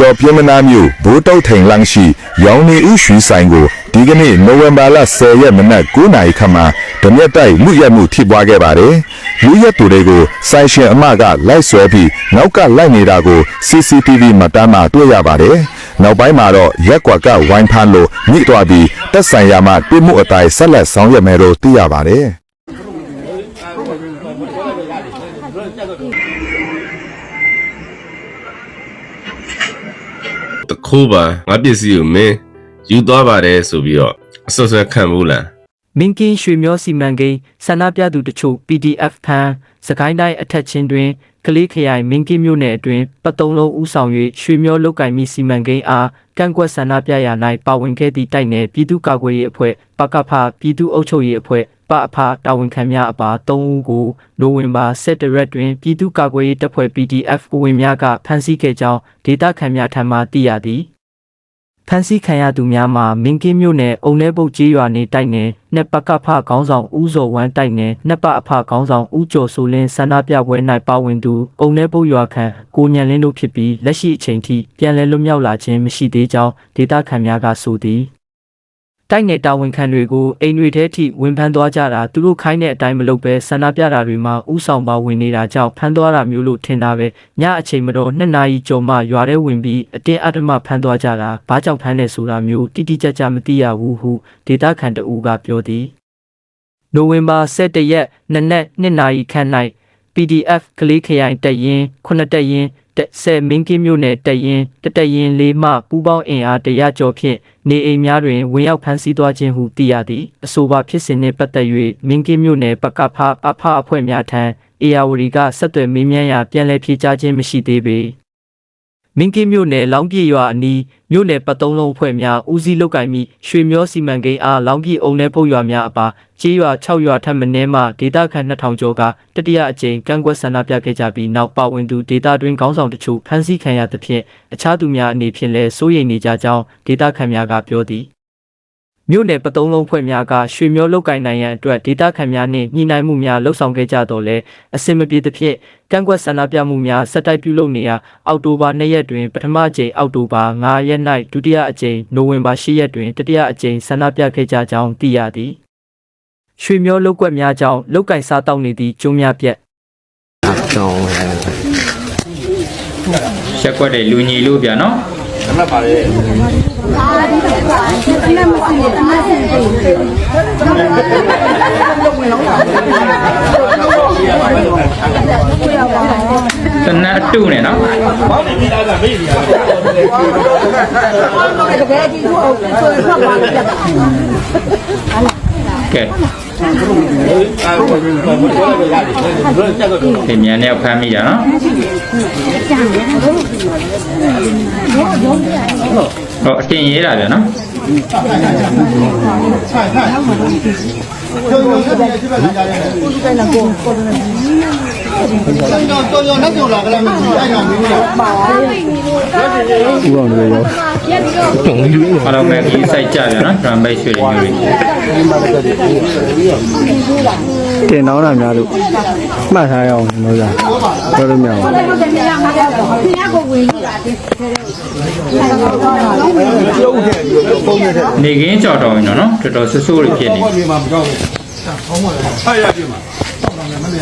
တော်ပြည်မနာမြို့ဘိုးတုတ်ထိန်လန့်ရှိ ရောင်နေဥရွှေဆိုင်ကိုဒီကနေ့နိုဝင်ဘာလ10ရက်မနက်9နာရီခန့်မှာဓမြက်တိုက်လူရက်မှုထိပွားခဲ့ပါတယ်။လူရက်သူတွေကိုဆိုင်ရှင်အမကလိုက်ဆွဲပြီးနောက်ကလိုက်နေတာကို CCTV မှတ်တမ်းမှာတွေ့ရပါတယ်။နောက်ပိုင်းမှာတော့ရက်ကွက်ကဝိုင်းဖမ်းလို့ညှိသွားပြီးတက်ဆိုင်ရာမှပြမှုအတိုင်းဆက်လက်ဆောင်ရွက်မယ်လို့သိရပါတယ်။ ခိုးပါငါပစ္စည်းကိုမင်းယူသွားပါတယ်ဆိုပြီးတော့အဆွတ်ဆွဲခံဘူးလားမင်းကင်းရွှေမျောစီမံကိန်းဆန္ဒပြသူတချို့ PDF ဖမ်းစကိုင်းတိုင်းအထက်ချင်းတွင်ကလေးခရိုင်မင်းကင်းမြို့နယ်အတွင်းပတ်တုံးလုံးဦးဆောင်၍ရွှေမျောလုတ်ကင်မီစီမံကိန်းအား ကန့်ကွက်ဆန္ဒပြရာ၌ပါဝင်ခဲ့သည့်တိုက်နယ်ပြည်သူ့ကာကွယ်ရေးအဖွဲ့ပကဖပြည်သူ့အုပ်ချုပ်ရေးအဖွဲ့ပအဖတာဝန်ခံများအပါ၃ဦးကိုနိုဝင်ဘာ17ရက်တွင်ပြည်သူ့ကာကွယ်ရေးတပ်ဖွဲ့ PDF ဝင်များကဖမ်းဆီးခဲ့ကြောင်းဒေသခံများထံမှသိရသည် ဖမ်းဆီးခံရသူများမှာမင်းကင်းမြို့နယ်အုံလဲပုတ်ကြီးရွာနေတိုက်နယ်နှစ်ပကဖခေါင်းဆောင်ဦးစောဝမ်းတိုက်နယ်နှစ်ပအဖခေါင်းဆောင်ဦးကျော်ဆိုလင်းဆန္ဒပြပွဲ၌ပါဝင်သူအုံလဲပုတ်ရွာခန့်ကိုညံလင်းတို့ဖြစ်ပြီးလက်ရှိအချိန်ထိပြန်လည်လွတ်မြောက်လာခြင်းမရှိသေးကြောင်းဒေသခံများကဆိုသည် တိုက်နယ်တာဝန်ခံတွေကိုအိမ်တွေထဲထိဝင်ဖမ်းသွားကြတာသူတို့ခိုင်းတဲ့အတိုင်းမလုပ်ဘဲဆန္ဒပြတာတွေမှာဥဆောင်ပါဝင်နေတာကြောင့်ဖမ်းသွားတာမျိုးလို့ထင်တာပဲညအချိန်မတော်နှစ်နာရီကျော်မှရွာထဲဝင်ပြီးအတင်းအဓမ္မဖမ်းသွားကြတာဘာကြောင့်ဖမ်းလဲဆိုတာမျိုးတိတိကျကျမသိရဘူးဟုဒေတာခန်တအူကပြောသည်နိုဝင်ဘာ17ရက်နနက်2နာရီခန့်၌ PDF ကလေးခရိုင်တက်ရင်9တက်ရင် တက်ဆယ်မင်းကင်းမြို့နယ်တက်ရင်တတက်ရင်လေးမှပူးပေါင်းအင်အားတရကျော်ဖြင့်နေအိမ်များတွင်ဝင်ရောက်ဖမ်းဆီးသွားခြင်းဟုသိရသည်အဆိုပါဖြစ်စဉ်နှင့်ပတ်သက်၍မင်းကင်းမြို့နယ်ပကဖအဖအဖွဲ့များထံအေယာဝတီကဆက်သွယ်မေးမြန်းရာပြန်လည်ဖြေကြားခြင်းမရှိသေးပေ မင်းကင်းမြို့နယ်လောင်းပြေရွာအနီးမြို့နယ်ပတ်သုံးလုံးအဖွဲ့များဦးစီးလုတ်ကင်မိရွှေမျောစီမံကိန်းအားလောင်းပြေအုံလဲဖုတ်ရွာများအပါကျေးရွာ6ရွာထပ်မင်းမှဒေသခံ2000ကျော်ကတတိယအကြိမ်ကန့်ကွက်ဆန္ဒပြခဲ့ကြပြီးနောက်ပါဝင်သူဒေသတွင်းခေါင်းဆောင်တချို့ဖမ်းဆီးခံရသဖြင့်အခြားသူများအနေဖြင့်လည်းစိုးရိမ်နေကြကြောင်းဒေသခံများကပြောသည် မြို့နယ်ပတုံးလုံးဖွဲ့များကရွှေမျိုးလုတ်ကင်နိုင်ရန်အတွက်ဒေတာခန်များနှင့်ညှိနှိုင်းမှုများလှုပ်ဆောင်ခဲ့ကြတော့လဲအစင်မပြေသဖြင့်ကန့်ကွက်ဆန္ဒပြမှုများဆက်တိုက်ပြုလုပ်နေရာအောက်တိုဘာ2ရက်တွင်ပထမအကြိမ်အောက်တိုဘာ9ရက်၌ဒုတိယအကြိမ်နိုဝင်ဘာ10ရက်တွင်တတိယအကြိမ်ဆန္ဒပြခဲ့ကြကြောင်းသိရသည်ရွှေမျိုးလုတ်ကွက်များကြောင့်လုတ်ကင်စားတောက်နေသည့်ကျုံးများပြက်ရက်ကွက်တဲ့လူညီလို့ဗျာနော်တ နတ်အတုနဲ့နော်တကယ်ကြီးသူ့အောင်ဆိုရင်ထွက်သွားလို့ပြတ်တာကဲ ဒီမြန်နဲ့ဖမ်းမိတာနော်ဟောအတင်ရေးတာဗျာနော် အားလုံးပဲဒီစိုက်ကြဗျာနော် drum bass ရွှေတွေမျိုးတွေတင်တောင်းတာများလို့မှတ်ထားရအောင်လို့သာပြောလို့မရဘူးနေကင်းကြော်တော်ရင်တော့နော်တော်တော်ဆူဆူတွေဖြစ်နေအဲအခုပြန်မလို့ဒါလည်းတက်တက်တောင်း နေ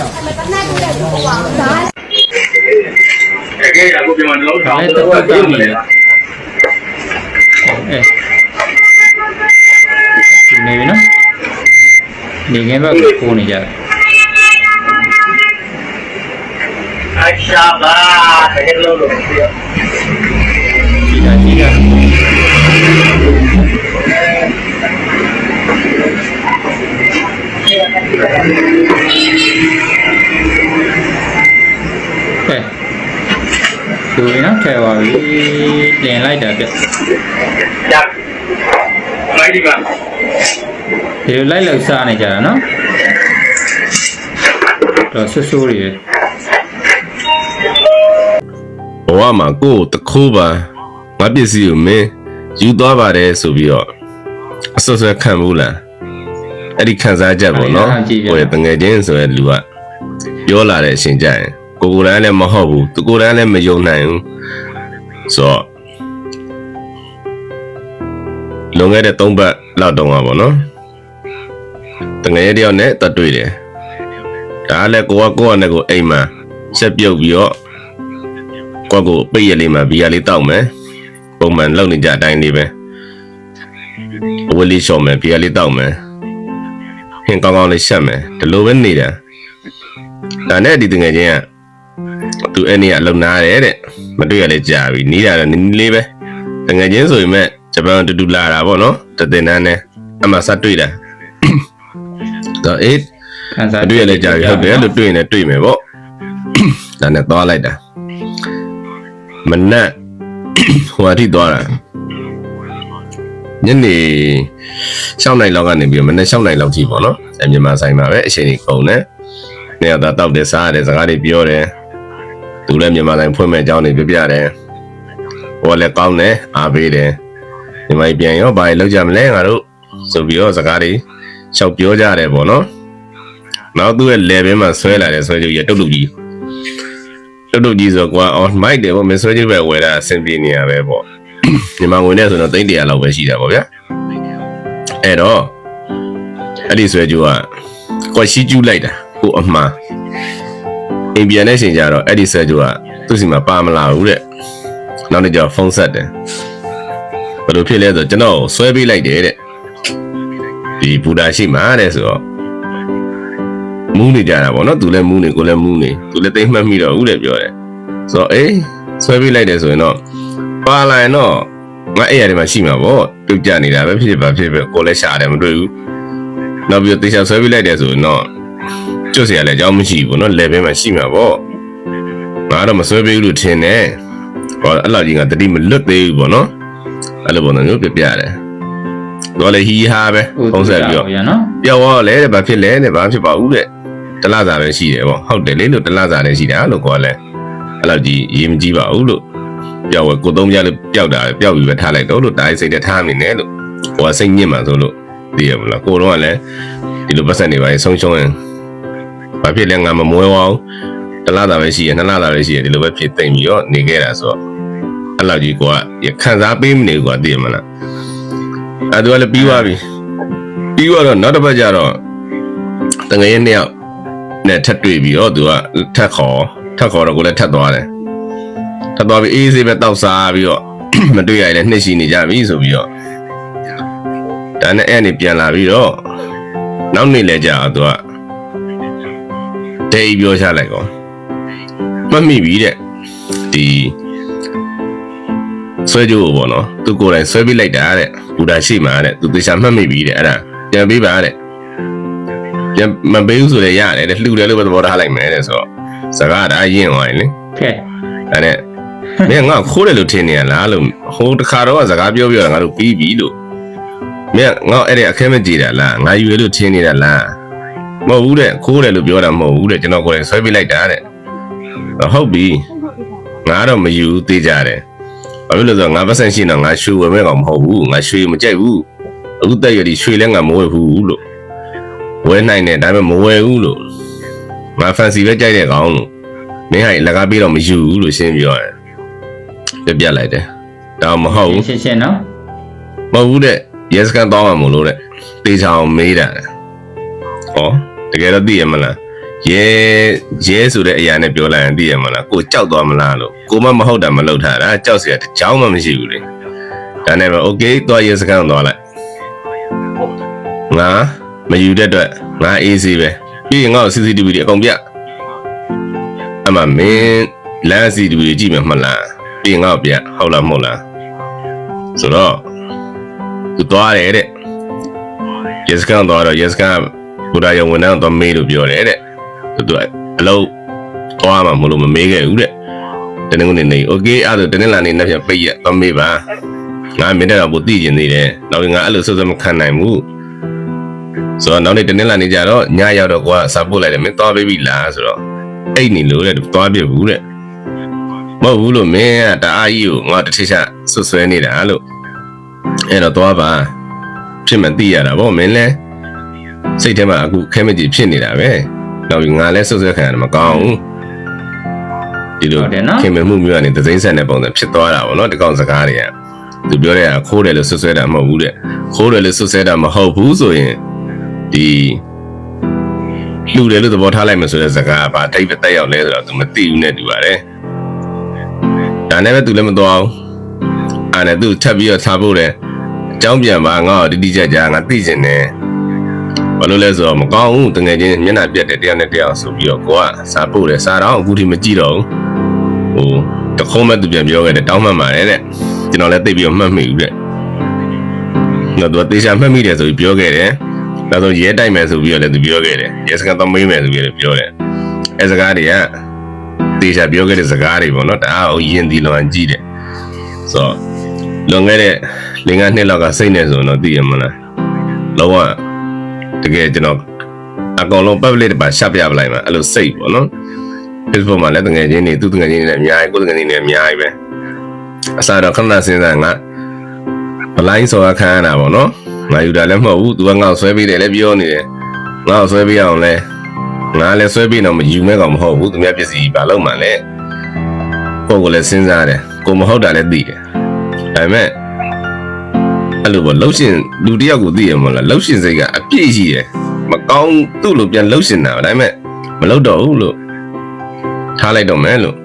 တယ်အဲနေပြီနော်နေကင်းဘက်ကိုပိုးနေကြတယ်အရှာပါဟဲ့လို့လို့ပြော ကဲဒီလိုနော်ထဲပါပြီတင်လိုက်တာပြတက်လိုက်ဒီမှာဒီလိုလိုက်လောက်စားနေကြတာနော်တော့ဆူဆူတွေဘဝမှာကိုယ်တခိုးပါငါပစ္စည်းကိုမင်းယူသွားပါတယ်ဆိုပြီးတော့အဆွဆွခံဘူးလား အဲ့ဒီခံစားချက်ပေါ့နော်ဟိုတငယ်ချင်းဆိုတဲ့လူကပြောလာတဲ့အချိန်ကျရင်ကိုကိုယ်တိုင်လည်းမဟုတ်ဘူးသူကိုယ်တိုင်လည်းမယုံနိုင်ဘူးဆိုတော့လွန်ခဲ့တဲ့3ပတ်လောက်တုန်းကပေါ့နော်တငယ်တယောက်နဲ့တက်တွေ့တယ်ဒါလည်းကိုကကိုကနဲ့ကိုအိမ်မှာဆက်ပြုတ်ပြီးတော့ကိုကကိုပိတ်ရလေးမှာဘီယာလေးတောက်မယ်ပုံမှန်လုပ်နေကြအတိုင်းလေးပဲအဝတ်လေးလျှော်မယ်ဘီယာလေးတောက်မယ် ဟင်ကောင်းကောင်းလေးရှက်မယ်ဒီလိုပဲနေတာဒါနဲ့ဒီတငယ်ချင်းကသူအဲ့နေ့ကအလုံနာတယ်တဲ့မတွေ့ရလဲကြာပြီနီးတာတော့နီးနီးလေးပဲတငယ်ချင်းဆိုရင်မဲ့ဂျပန်တူတူလာတာပေါ့နော်တတင်တန်းနဲ့အမှစတွေ့တာတော့အေးခံစားအတွေ့ရလဲကြာပြီဟုတ်တယ်လို့တွေ့ရင်လည်းတွေ့မယ်ပေါ့ဒါနဲ့သွားလိုက်တာမနက်ဟိုအထိသွားတာ ညနေ6နိုင်လောက်ကနေပြီးတော့မနက်6နိုင်လောက်ထိပေါ့နော်အမြန်မာဆိုင်မှာပဲအချိန်ကြီးကုန်တယ်နေရာသားတောက်တယ်စားရတယ်စကားတွေပြောတယ်သူလည်းမြန်မာဆိုင်ဖွင့်မဲ့အကြောင်းတွေပြပြတယ်ဟိုလည်းကောင်းတယ်အားပေးတယ်မြန်မာပြည်ပြန်ရောဘာတွေလောက်ကြမလဲငါတို့ဆိုပြီးတော့စကားတွေလျှောက်ပြောကြတယ်ပေါ့နော်နောက်သူ့ရဲ့ level မှာဆွဲလာတဲ့ဆွဲကြိုရတုတ်တုတ်ကြီးတုတ်တုတ်ကြီးဆိုကွာအော်မိုက်တယ်ပေါ့မဆွဲကြိုပဲဝယ်တာအဆင်ပြေနေရပဲပေါ့ မြန်မာငွေနဲ့ဆိုတော့300လောက်ပဲရှိတာပေါ့ဗျာအဲ့တော့အဲ့ဒီဆွဲကြိုကကွာရှိကျူးလိုက်တာကိုအမှားအိမ်ပြန်တဲ့ချိန်ကျတော့အဲ့ဒီဆွဲကြိုကသူ့စီမှာပါမလာဘူးတဲ့နောက်နေ့ကျတော့ဖုန်းဆက်တယ်ဘယ်လိုဖြစ်လဲဆိုတော့ကျွန်တော်ဆွဲပေးလိုက်တယ်တဲ့ဒီဘူတာရှိမှာတဲ့ဆိုတော့မူးနေကြတာပေါ့နော်သူလည်းမူးနေကိုလည်းမူးနေသူလည်းသိမ့်မှတ်မိတော့ဦးတယ်ပြောတယ်ဆိုတော့အေးဆွဲပေးလိုက်တယ်ဆိုရင်တော့ ပါလာရင်တော့ငါအဲ့ရတဲ့မှာရှိမှာပေါ့ပြုတ်ကြနေတာပဲဖြစ်ဖြစ်ပါဖြစ်ဖြစ်ကိုလည်းရှာတယ်မတွေ့ဘူးနောက်ပြီးတော့တေချာဆွဲပေးလိုက်တယ်ဆိုရင်တော့ကျွတ်เสียလည်းအကြောင်းမရှိဘူးပေါ့နော် level မှာရှိမှာပေါ့ငါတော့မဆွဲပေးဘူးလို့ထင်တယ်ဟောအဲ့လောက်ကြီးကတတိမလွတ်သေးဘူးပေါ့နော်အဲ့လိုပုံစံမျိုးပြပြတယ်တော့လေဟီဟာပဲပုံစံပြီးတော့ ရနော် ပြောက်ရောလဲတဲ့ဘာဖြစ်လဲတဲ့ဘာဖြစ်ပါဘူးတဲ့တလစာပဲရှိတယ်ပေါ့ဟုတ်တယ်လေလို့တလစာလည်းရှိတာလို့ခေါ်လဲအဲ့လောက်ကြီးရေးမကြည့်ပါဘူးလို့ ပြောက်ဝဲကိုသုံးပြလို့ပျောက်တာပျောက်ပြီးပဲထားလိုက်တော့လို့တားစိတ်နဲ့ထားမိနေလို့ဟိုကစိတ်ညစ်မှဆိုလို့သိရမလားကိုတော့ကလည်းဒီလိုပတ်စံနေပါရင်ဆုံးရှုံးရင်ဘာဖြစ်လဲငါမမွဲပါဘူးတလစာပဲရှိရနှစ်လစာပဲရှိရဒီလိုပဲဖြစ်သိမ့်ပြီးတော့နေခဲ့တာဆိုတော့အဲ့လောက်ကြီးကိုကခံစားပေးမနေဘူးကွာသိရမလားအဲ့ဒါလည်းပြီးသွားပြီပြီးတော့နောက်တစ်ပတ်ကျတော့တငယ်ရဲ့နှစ်ယောက်နဲ့ထပ်တွေ့ပြီးတော့သူကထပ်ခေါ်ထပ်ခေါ်တော့ကိုလည်းထပ်သွားတယ် ထပ်သွားပြီးအေးဆေးပဲတောက်စားပြီးတော့မတွေ့ရရင်လည်းနှစ်ရှိနေကြပြီဆိုပြီးတော့ဒါနဲ့အဲ့နေပြန်လာပြီးတော့နောက်နေ့လဲကြာတော့သူကဒေးပြောချလိုက်ကောမတ်မိပြီတဲ့ဒီဆွဲကြိုးပေါ့နော်သူကိုယ်တိုင်ဆွဲပြီးလိုက်တာတဲ့ဘူတာရှိမှာတဲ့သူသေချာမှတ်မိပြီတဲ့အဲ့ဒါပြန်ပေးပါတဲ့ပြန်မပေးဘူးဆိုလည်းရတယ်တဲ့လှူတယ်လို့ပဲသဘောထားလိုက်မယ်တဲ့ဆိုတော့စကားဒါရင့်သွားရင်လေကဲဒါနဲ့ မင်းငါ့ကိုခိုးတယ်လို့ထင်နေရလားလို့ဟိုတခါတော့ကစကားပြောပြောတာငါတို့ပြီးပြီလို့မင်းငါ့အဲ့ဒီအခဲမကြည့်တာလားငါယူရလို့ထင်နေတာလားမဟုတ်ဘူးတဲ့ခိုးတယ်လို့ပြောတာမဟုတ်ဘူးတဲ့ကျွန်တော်ကိုယ်တိုင်ဆွဲပေးလိုက်တာတဲ့ဟုတ်ပြီငါတော့မယူဘူးသိကြတယ်ဘာဖြစ်လို့လဲဆိုတော့ငါပတ်စံရှိတော့ငါရွှေဝယ်မဲ့ကောင်မဟုတ်ဘူးငါရွှေမကြိုက်ဘူးအခုတက်ရည်ရွှေလဲငါမဝယ်ဘူးလို့ဝယ်နိုင်တယ်ဒါပေမဲ့မဝယ်ဘူးလို့ငါဖန်စီပဲကြိုက်တဲ့ကောင်လို့မင်းဟာလကားပြီးတော့မယူဘူးလို့ရှင်းပြောတယ် ပြပြလိုက်တယ်ဒါမဟုတ်ဘူးရှင်းရှင်းနော်မဟုတ်ဘူးတဲ့ရဲစခန်းသွားမှမလို့တဲ့တေချာအောင်မေးတာဟောတကယ်တော့သိရမလားရဲရဲဆိုတဲ့အရာနဲ့ပြောလိုက်ရင်သိရမလားကိုကြောက်သွားမလားလို့ကိုမမဟုတ်တာမလုပ်ထားတာကြောက်စရာတစ်ကြောင်းမှမရှိဘူးလေဒါနဲ့ပဲ okay သွားရဲစခန်းသွားလိုက်ငါမယူတဲ့အတွက်ငါ AC ပဲပြီးရင်ငါ့ကို CCTV တွေအကုန်ပြအမမင်းလမ်း CCTV တွေကြည့်မယ်မှလား ပြီးရင်ငါ့ကိုပြဟုတ်လားမဟုတ်လားဆိုတော့သူသွားတယ်တဲ့ယက်စကန်သွားတော့ယက်စကန်ဘုရားရုံဝန်ထမ်းတော့မေးလို့ပြောတယ်တဲ့သူကအလုပ်သွားမှာမလို့မမေးခဲ့ဘူးတဲ့တနင်္ဂနွေနေ့โอเคအဲ့ဒါတနင်္လာနေ့နောက်ပြန်ပိတ်ရတော့မေးပါငါမင်းတော့ဘူးသိကျင်နေတယ်နောက်ငါအဲ့လိုဆွဆွမခံနိုင်ဘူး ဆိုတော့နောက်နေ့တနေ့လာနေကြတော့ညရောက်တော့ကိုကစာပို့လိုက်တယ်မင်းသွားပေးပြီလားဆိုတော့အိတ်နေလို့တဲ့သွားပြဘူးတဲ့ မဟုတ်ဘူးလို့မင်းကတအားကြီးကိုငါတစ်ထစ်ချဆွဆွဲနေတာလို့အဲ့တော့သွားပါဖြစ်မှသိရတာဗောမင်းလဲစိတ်ထဲမှာအခုခဲမကြည့်ဖြစ်နေတာပဲနောက်ပြီးငါလဲဆွဆွဲခံရတယ်မကောင်းဘူးဒီလိုခင်မမှုမျိုးကနေသစိမ့်ဆက်တဲ့ပုံစံဖြစ်သွားတာဗောနော်ဒီကောင်စကားတွေကသူပြောတဲ့ကခိုးတယ်လို့ဆွဆွဲတာမဟုတ်ဘူးတဲ့ခိုးတယ်လို့ဆွဆွဲတာမဟုတ်ဘူးဆိုရင်ဒီလူတယ်လို့သဘောထားလိုက်မှဆိုတဲ့စကားကဘာအထိပ်ပဲတက်ရောက်လဲဆိုတော့သူမသိဘူးနဲ့တူပါတယ် ဒါနဲ့ပဲသူလည်းမတော်အောင်အဲ့နဲ့သူထပ်ပြီးတော့ထားဖို့တယ်အကြောင်းပြန်ပါငါ့ကိုတိတိကျကျငါသိချင်တယ်ဘာလို့လဲဆိုတော့မကောင်းဘူးတကယ်ချင်းမျက်နှာပြက်တယ်တရားနဲ့တရားဆိုပြီးတော့ကိုကစားဖို့တယ်စားတော့အခုထိမကြည့်တော့ဘူးဟိုတခုံးမဲ့သူပြန်ပြောခဲ့တယ်တောင်းမှန်ပါတယ်တဲ့ကျွန်တော်လည်းသိပြီးတော့မှတ်မိဘူးတဲ့တော့သူကတေချာမှတ်မိတယ်ဆိုပြီးပြောခဲ့တယ်နောက်ဆုံးရဲတိုက်မယ်ဆိုပြီးတော့လည်းသူပြောခဲ့တယ်ရဲစကန်တော့မေးမယ်ဆိုပြီးတော့ပြောတယ်အဲစကားတွေက တေချာပြောခဲ့တဲ့စကားတွေပေါ့နော်တအားကိုယဉ်ဒီလွန်ကြည့်တယ်ဆိုတော့လွန်ခဲ့တဲ့လင်္ကာနှစ်လောက်ကစိတ်နေဆိုတော့သိရမလားလုံးဝတကယ်ကျွန်တော်အကောင်လုံး public ပါရှပ်ပြပလိုက်မှာအဲ့လိုစိတ်ပေါ့နော် Facebook မှာလည်းတငယ်ချင်းတွေသူတငယ်ချင်းတွေလည်းအများကြီးကိုယ်တငယ်ချင်းတွေလည်းအများကြီးပဲအစားတော့ခဏစဉ်းစားငါဘလိုင်းစော်ခံရတာပေါ့နော်ငါယူတာလည်းမဟုတ်ဘူး तू ကငါ့ကိုဆွဲပေးတယ်လည်းပြောနေတယ်ငါ့ကိုဆွဲပေးအောင်လဲ ငါလည်းဆွဲပေးတော့မယူမဲကောင်မဟုတ်ဘူးသူများပစ္စည်းပါလို့မှလည်းကိုယ်ကလည်းစဉ်းစားတယ်ကိုမဟုတ်တာလည်းသိတယ်ဒါပေမဲ့အဲ့လိုပေါ့လှုပ်ရှင်လူတစ်ယောက်ကိုသိရမလားလှုပ်ရှင်စိတ်ကအပြည့်ရှိတယ်မကောင်းသူ့လိုပြန်လှုပ်ရှင်တာဒါပေမဲ့မလှုပ်တော့ဘူးလို့ထားလိုက်တော့မယ်လို့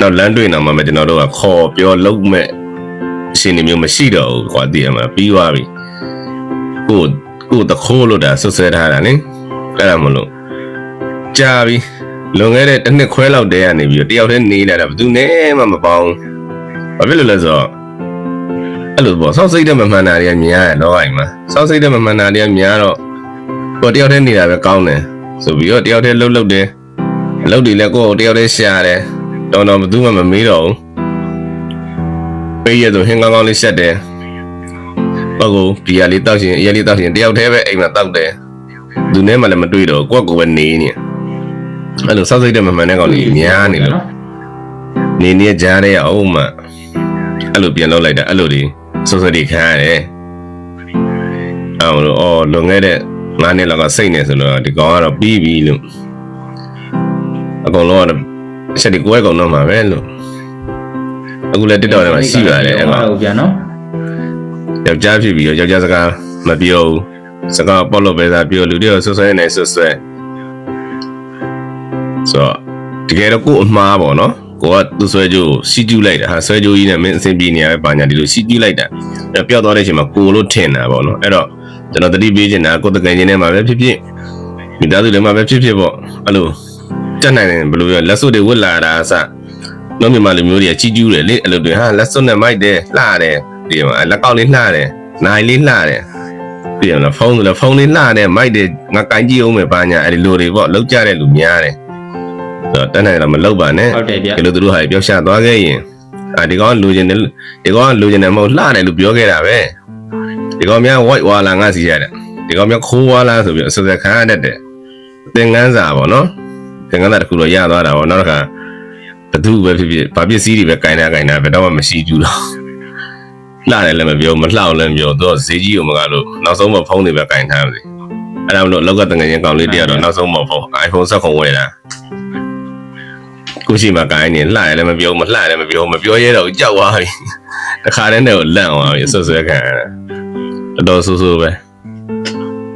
တော့လမ်းတွေ့နေမှာမကျွန်တော်တို့ကခေါ်ပြောလုံးမဲ့အရှင်နေမျိုးမရှိတော့ဘူးကွာတည်ရမှာပြီးသွားပြီကိုကိုတခိုးလို့ဒါဆွဆွဲထားတာနိ အဲ့ဒါမလို့ကြာပြီလွန်ခဲ့တဲ့တစ်နှစ်ခွဲလောက်တည်းကနေပြီးတော့တယောက်တည်းနေလာတာဘယ်သူနဲ့မှမပေါင်းဘာဖြစ်လို့လဲဆိုတော့အဲ့လိုပေါ့စောက်စိတ်တဲ့မမှန်တာတွေကများရတော့အိမ်မှာစောက်စိတ်တဲ့မမှန်တာတွေကများတော့ကိုတယောက်တည်းနေတာပဲကောင်းတယ်ဆိုပြီးတော့တယောက်တည်းလှုပ်လှုပ်တယ်အလုပ်တွေလည်းကိုယ့်ကိုတယောက်တည်းရှာတယ်တော်တော်ဘယ်သူမှမမေးတော့ဘူးပေးရဆိုဟင်းကောင်းကောင်းလေးဆက်တယ်ပေါ့ကိုဘီယာလေးတောက်ရှင်အရက်လေးတောက်ရှင်တယောက်တည်းပဲအိမ်မှာတောက်တယ် သူနဲ့မှလည်းမတွေ့တော့ကိုယ့်ကိုယ်ပဲနေနေအဲ့လိုစောက်စိတ်တဲ့မမှန်တဲ့ကောင်လေးများနေလို့နေနေကြားရအောင်မှအဲ့လိုပြန်လုပ်လိုက်တာအဲ့လိုဒီစောစောတွေခံရတယ်အဲ့လိုအော်လွန်ခဲ့တဲ့ငါးနှစ်လောက်ကစိတ်နေဆိုတော့ဒီကောင်ကတော့ပြီးပြီလို့အကုန်လုံးကတော့အချက်တွေကိုယ်ကောင်တော့မှာပဲလို့အခုလည်းတက်တော်ထဲမှာရှိပါတယ်အဲ့ကောင်ဟုတ်ပြန်နော်ယောက်ျားဖြစ်ပြီးတော့ယောက်ျားစကားမပြောဘူး စကားပေါ့လို့ပဲသာပြောလူတွေကိုဆွဆွဲနေဆွဆွဲဆိုတော့တကယ်တော့ကိုယ်အမှားပေါ့နော်ကိုကသူ့ဆွဲကြိုးကိုစီကျူးလိုက်တာဟာဆွဲကြိုးကြီးနဲ့မင်းအဆင်ပြေနေရပဲပါညာဒီလိုစီကျူးလိုက်တာအဲ့ပျောက်သွားတဲ့အချိန်မှာကိုလို့ထင်တာပေါ့နော်အဲ့တော့ကျွန်တော်တတိပေးချင်တာကိုယ်တကယ်ချင်းထဲမှာပဲဖြစ်ဖြစ်မိသားစုထဲမှာပဲဖြစ်ဖြစ်ပေါ့အဲ့လိုတက်နိုင်တယ်ဘယ်လိုပြောလက်စွပ်တွေဝတ်လာတာအစတော့မြန်မာလူမျိုးတွေကကြီးကျူးတယ်လေအဲ့လိုတွေဟာလက်စွပ်နဲ့မိုက်တယ်လှတယ်ဒီမှာလက်ကောက်လေးလှတယ်နိုင်လေးလှတယ် ပြီးရင်ဖုန်းလည်းဖုန်းလေးလှတယ်မိုက်တယ်ငါကင်ကြည့်အောင်မယ်ပါညာအဲ့ဒီလိုတွေပေါ့လောက်ကြတဲ့လူများတယ်ဆိုတော့တက်နိုင်တော့မလောက်ပါနဲ့ဟုတ်တယ်ဗျဒီလိုသူတို့ဟာပြောရှာသွားခဲ့ရင်အာဒီကောင်လူကျင်တယ်ဒီကောင်လူကျင်တယ်မဟုတ်လှတယ်လို့ပြောခဲ့တာပဲဒီကောင်များ white ဝါလာငါစီရတယ်ဒီကောင်များခိုးဝါလာဆိုပြီးအစစခံရတတ်တယ်သင်္ကန်းစာပေါ့နော်သင်္ကန်းသားတစ်ခုတော့ရသွားတာပေါ့နောက်တစ်ခါဘသူပဲဖြစ်ဖြစ်ဗာပစ္စည်းတွေပဲကင်တာကင်တာပဲတော့မှမရှိဘူးတော့ လှတယ်လည်းမပြောမလှအောင်လည်းမပြောတော့ဈေးကြီးကိုမကလို့နောက်ဆုံးမဖုန်းတွေပဲကင်ထားပါစေအဲ့ဒါမလို့လောက်ကတငယ်ချင်းကောင်လေးတယောက်တော့နောက်ဆုံးမဖုန်း iPhone ဆက်ခုံဝယ်တာကိုရှိမှကင်နေလှတယ်လည်းမပြောမလှတယ်လည်းမပြောမပြောရဲတော့ကြောက်သွားပြီတခါတည်းနဲ့ကိုလန့်သွားပြီဆွဆွဲခံရတာတော်တော်ဆိုးဆိုးပဲ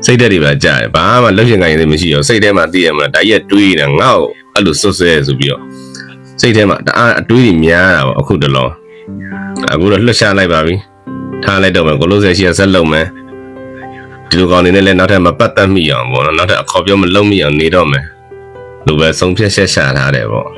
စိတ်ဓာတ်တွေပါကြားတယ်ဘာမှလှုပ်ရှင်ကိုင်းရင်မရှိရောစိတ်ထဲမှာသိရမှာတိုက်ရက်တွေးနေတာငါ့ကိုအဲ့လိုဆွတ်ဆွဲဆိုပြီးတော့စိတ်ထဲမှာတအားအတွေးတွေများတာပေါ့အခုတလော အခုတော့လှှပ်ရှားလိုက်ပါပြီထားလိုက်တော့မယ်ကိုလို့ဆက်ရှိရဆက်လုံးမယ်ဒီလိုကောင်နေနဲ့လည်းနောက်ထပ်မပတ်သက်မိအောင်ပေါ့နော်နောက်ထပ်အခေါ်ပြောမလုံးမိအောင်နေတော့မယ်လို့ပဲဆုံးဖြတ်ချက်ရှာထားတယ်ပေါ့